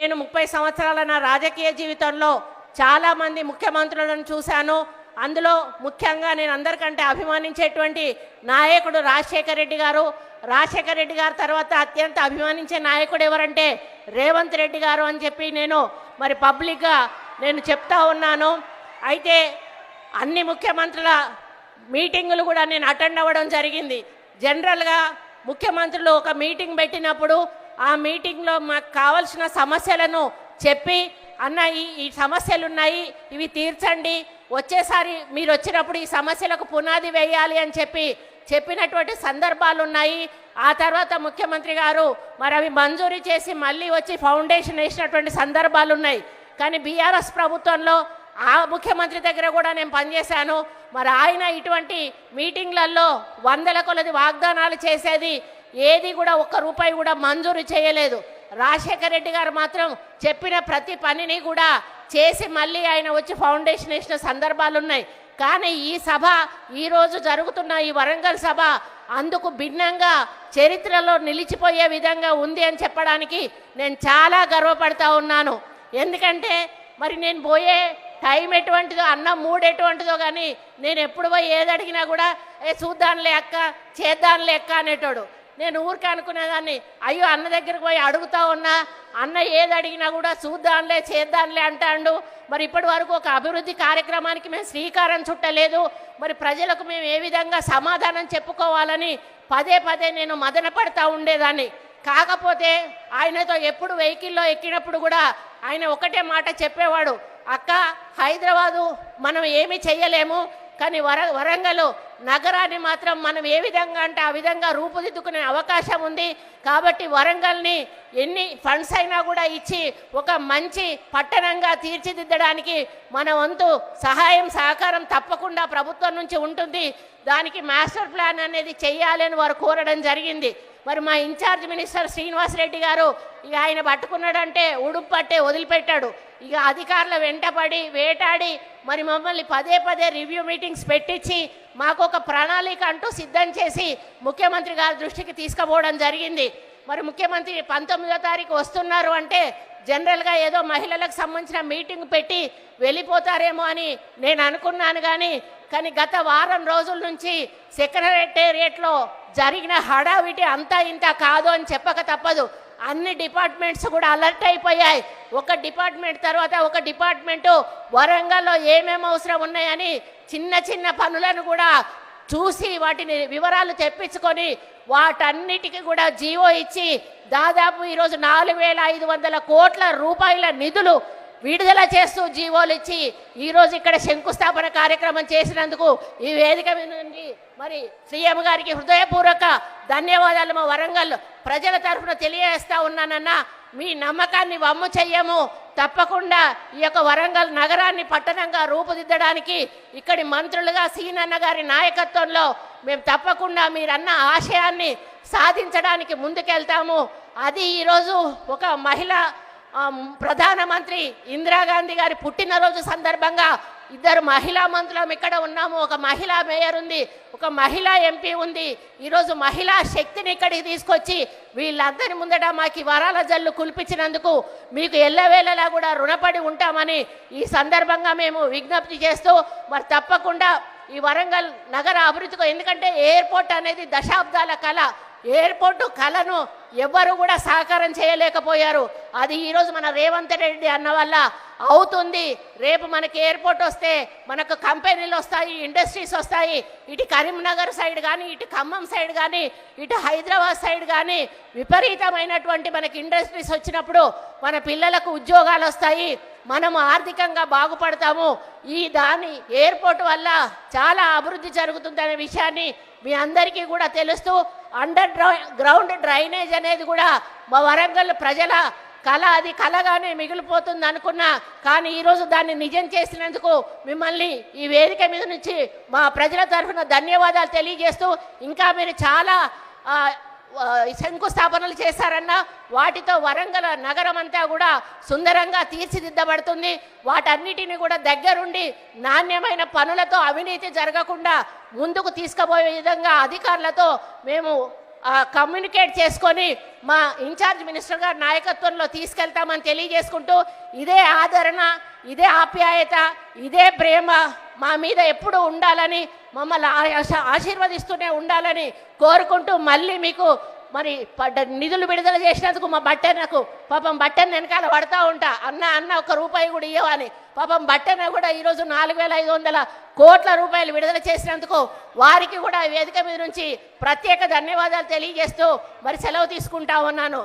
నేను ముప్పై సంవత్సరాల నా రాజకీయ జీవితంలో చాలామంది ముఖ్యమంత్రులను చూశాను. అందులో ముఖ్యంగా నేను అందరికంటే అభిమానించేటువంటి నాయకుడు రాజశేఖర రెడ్డి గారు. రాజశేఖర రెడ్డి గారు తర్వాత అత్యంత అభిమానించే నాయకుడు ఎవరంటే రేవంత్ రెడ్డి గారు అని చెప్పి నేను మరి పబ్లిక్గా నేను చెప్తా ఉన్నాను. అయితే అన్ని ముఖ్యమంత్రుల మీటింగులు కూడా నేను అటెండ్ అవ్వడం జరిగింది. జనరల్గా ముఖ్యమంత్రులు ఒక మీటింగ్ పెట్టినప్పుడు ఆ మీటింగ్లో మాకు కావలసిన సమస్యలను చెప్పి అన్న ఈ ఈ సమస్యలు ఉన్నాయి ఇవి తీర్చండి. వచ్చేసారి మీరు వచ్చినప్పుడు ఈ సమస్యలకు పునాది వేయాలి అని చెప్పి చెప్పినటువంటి సందర్భాలు ఉన్నాయి ఆ తర్వాత ముఖ్యమంత్రి గారు మరి అవి మంజూరు చేసి మళ్ళీ వచ్చి ఫౌండేషన్ వేసినటువంటి సందర్భాలు ఉన్నాయి కానీ బీఆర్ఎస్ ప్రభుత్వంలో ఆ ముఖ్యమంత్రి దగ్గర కూడా నేను పనిచేశాను. మరి ఆయన ఇటువంటి మీటింగ్లలో వందల కొలది వాగ్దానాలు చేసేది ఏది కూడా ఒక్క రూపాయి కూడా మంజూరు చేయలేదు. రాజశేఖర రెడ్డి గారు మాత్రం చెప్పిన ప్రతి పనిని కూడా చేసి మళ్ళీ ఆయన వచ్చి ఫౌండేషన్ వేసిన సందర్భాలు ఉన్నాయి కానీ ఈ సభ ఈరోజు జరుగుతున్న ఈ వరంగల్ సభ అందుకు భిన్నంగా చరిత్రలో నిలిచిపోయే విధంగా ఉంది అని చెప్పడానికి నేను చాలా గర్వపడతా ఉన్నాను. ఎందుకంటే మరి నేను పోయే టైం ఎటువంటిదో అన్నం మూడు ఎటువంటిదో కానీ నేను ఎప్పుడు పోయి ఏది అడిగినా కూడా ఏ చూద్దాంలే అక్క చేద్దాంలే అక్క అనేటోడు. నేను ఊరికే అనుకునేదాన్ని అయ్యో అన్న దగ్గరికి పోయి అడుగుతా ఉన్నా అన్న ఏది అడిగినా కూడా చూద్దాంలే చేద్దాంలే అంటాడు. మరి ఇప్పటి వరకు ఒక అభివృద్ధి కార్యక్రమానికి మేము శ్రీకారం చుట్టలేదు. మరి ప్రజలకు మేము ఏ విధంగా సమాధానం చెప్పుకోవాలని పదే పదే నేను మదన పడతా ఉండేదాన్ని. కాకపోతే ఆయనతో ఎప్పుడు వెహికల్లో ఎక్కినప్పుడు కూడా ఆయన ఒకటే మాట చెప్పేవాడు అక్క హైదరాబాదు మనం ఏమి చెయ్యలేము. కానీ వర వరంగల్ నగరాన్ని మాత్రం మనం ఏ విధంగా అంటే ఆ విధంగా రూపుదిద్దుకునే అవకాశం ఉంది. కాబట్టి వరంగల్ని ఎన్ని ఫండ్స్ అయినా కూడా ఇచ్చి ఒక మంచి పట్టణంగా తీర్చిదిద్దడానికి మన వంతు సహాయం సహకారం తప్పకుండా ప్రభుత్వం నుంచి ఉంటుంది. దానికి మాస్టర్ ప్లాన్ అనేది చేయాలని వారు కోరడం జరిగింది. మరి మా ఇన్ఛార్జ్ మినిస్టర్ శ్రీనివాసరెడ్డి గారు ఇక ఆయన పట్టుకున్నాడంటే ఉడుపు పట్టే వదిలిపెట్టాడు. ఇక అధికారుల వెంటపడి వేటాడి మరి మమ్మల్ని పదే పదే రివ్యూ మీటింగ్స్ పెట్టించి మాకు ఒక ప్రణాళిక అంటూ సిద్ధం చేసి ముఖ్యమంత్రి గారి దృష్టికి తీసుకుపోవడం జరిగింది. మరి ముఖ్యమంత్రి పంతొమ్మిదో తారీఖు వస్తున్నారు అంటే జనరల్గా ఏదో మహిళలకు సంబంధించిన మీటింగ్ పెట్టి వెళ్ళిపోతారేమో అని నేను అనుకున్నాను కానీ కానీ గత వారం రోజుల నుంచి సెక్రటేరియట్లో జరిగిన హడావిటి అంతా ఇంత కాదు అని చెప్పక తప్పదు. అన్ని డిపార్ట్మెంట్స్ కూడా అలర్ట్ అయిపోయాయి. ఒక డిపార్ట్మెంట్ తర్వాత ఒక డిపార్ట్మెంటు వరంగల్లో ఏమేమి అవసరం ఉన్నాయని చిన్న చిన్న పనులను కూడా చూసి వాటిని వివరాలు తెప్పించుకొని వాటన్నిటికీ కూడా జీవో ఇచ్చి దాదాపు ఈరోజు నాలుగు వేల ఐదు వందల కోట్ల రూపాయల నిధులు విడుదల చేస్తూ జీవోలు ఇచ్చి ఈరోజు ఇక్కడ శంకుస్థాపన కార్యక్రమం చేసినందుకు ఈ వేదిక నుండి మరి సీఎం గారికి హృదయపూర్వక ధన్యవాదాలు. మా వరంగల్ ప్రజల తరఫున తెలియజేస్తా ఉన్నానన్నా మీ నమ్మకాన్ని వమ్ము చెయ్యము. తప్పకుండా ఈ యొక్క వరంగల్ నగరాన్ని పట్టణంగా రూపుదిద్దడానికి ఇక్కడి మంత్రులుగా సీనన్న గారి నాయకత్వంలో మేము తప్పకుండా మీరన్న ఆశయాన్ని సాధించడానికి ముందుకెళ్తాము. అది ఈరోజు ఒక మహిళ ప్రధానమంత్రి ఇందిరాగాంధీ గారి పుట్టినరోజు సందర్భంగా ఇద్దరు మహిళా మంత్రులం ఇక్కడ ఉన్నాము? ఒక మహిళా మేయర్ ఉంది ఒక మహిళా ఎంపీ ఉంది. ఈరోజు మహిళా శక్తిని ఇక్కడికి తీసుకొచ్చి వీళ్ళందరి ముందట మాకు వరాల జల్లు కుల్పించినందుకు మీకు ఎల్లవేళలా కూడా రుణపడి ఉంటామని ఈ సందర్భంగా మేము విజ్ఞప్తి చేస్తూ మరి తప్పకుండా ఈ వరంగల్ నగర అభివృద్ధికి ఎందుకంటే ఎయిర్పోర్ట్ అనేది దశాబ్దాల కళ. ఎయిర్పోర్టు కళను ఎవరు కూడా సహకారం చేయలేకపోయారు. అది ఈరోజు మన రేవంత్ రెడ్డి అన్న వల్ల అవుతుంది. రేపు మనకి ఎయిర్పోర్ట్ వస్తే మనకు కంపెనీలు వస్తాయి ఇండస్ట్రీస్ వస్తాయి. ఇటు కరీంనగర్ సైడ్ కానీ ఇటు ఖమ్మం సైడ్ కానీ ఇటు హైదరాబాద్ సైడ్ కానీ విపరీతమైనటువంటి మనకి ఇండస్ట్రీస్ వచ్చినప్పుడు మన పిల్లలకు ఉద్యోగాలు వస్తాయి. మనము ఆర్థికంగా బాగుపడతాము. ఈ దాని ఎయిర్పోర్ట్ వల్ల చాలా అభివృద్ధి జరుగుతుందనే విషయాన్ని మీ అందరికీ కూడా తెలుస్తూ అండర్ గ్రౌండ్ డ్రైనేజ్ అనేది కూడా మా వరంగల్ ప్రజల కళ అది కళగానే మిగిలిపోతుంది అనుకున్నా కానీ ఈరోజు దాన్ని నిజం చేసినందుకు మిమ్మల్ని ఈ వేదిక మీద నుంచి మా ప్రజల తరఫున ధన్యవాదాలు తెలియజేస్తూ ఇంకా మీరు చాలా శంకుస్థాపనలు చేశారన్న వాటితో వరంగల్ నగరం అంతా కూడా సుందరంగా తీర్చిదిద్దబడుతుంది. వాటన్నిటిని కూడా దగ్గరుండి నాణ్యమైన పనులతో అవినీతి జరగకుండా ముందుకు తీసుకుపోయే విధంగా అధికారులతో మేము కమ్యూనికేట్ చేసుకొని మా ఇన్ఛార్జ్ మినిస్టర్ గారి నాయకత్వంలో తీసుకెళ్తామని తెలియజేసుకుంటూ ఇదే ఆదరణ ఇదే ఆప్యాయత ఇదే ప్రేమ మా మీద ఎప్పుడు ఉండాలని మమ్మల్ని ఆశ- ఆశీర్వదిస్తూనే ఉండాలని కోరుకుంటూ మళ్ళీ మీకు మరి పడ్డ నిధులు విడుదల చేసినందుకు మా బట్టనకు పాపం బట్టను వెనకాల పడతా ఉంటా. అన్న అన్న ఒక రూపాయి కూడా ఇవ్వని పాపం బట్టెన కూడా ఈరోజు నాలుగు వేల ఐదు వందల కోట్ల రూపాయలు విడుదల చేసినందుకు వారికి కూడా వేదిక మీద నుంచి ప్రత్యేక ధన్యవాదాలు తెలియజేస్తూ మరి సెలవు తీసుకుంటా ఉన్నాను.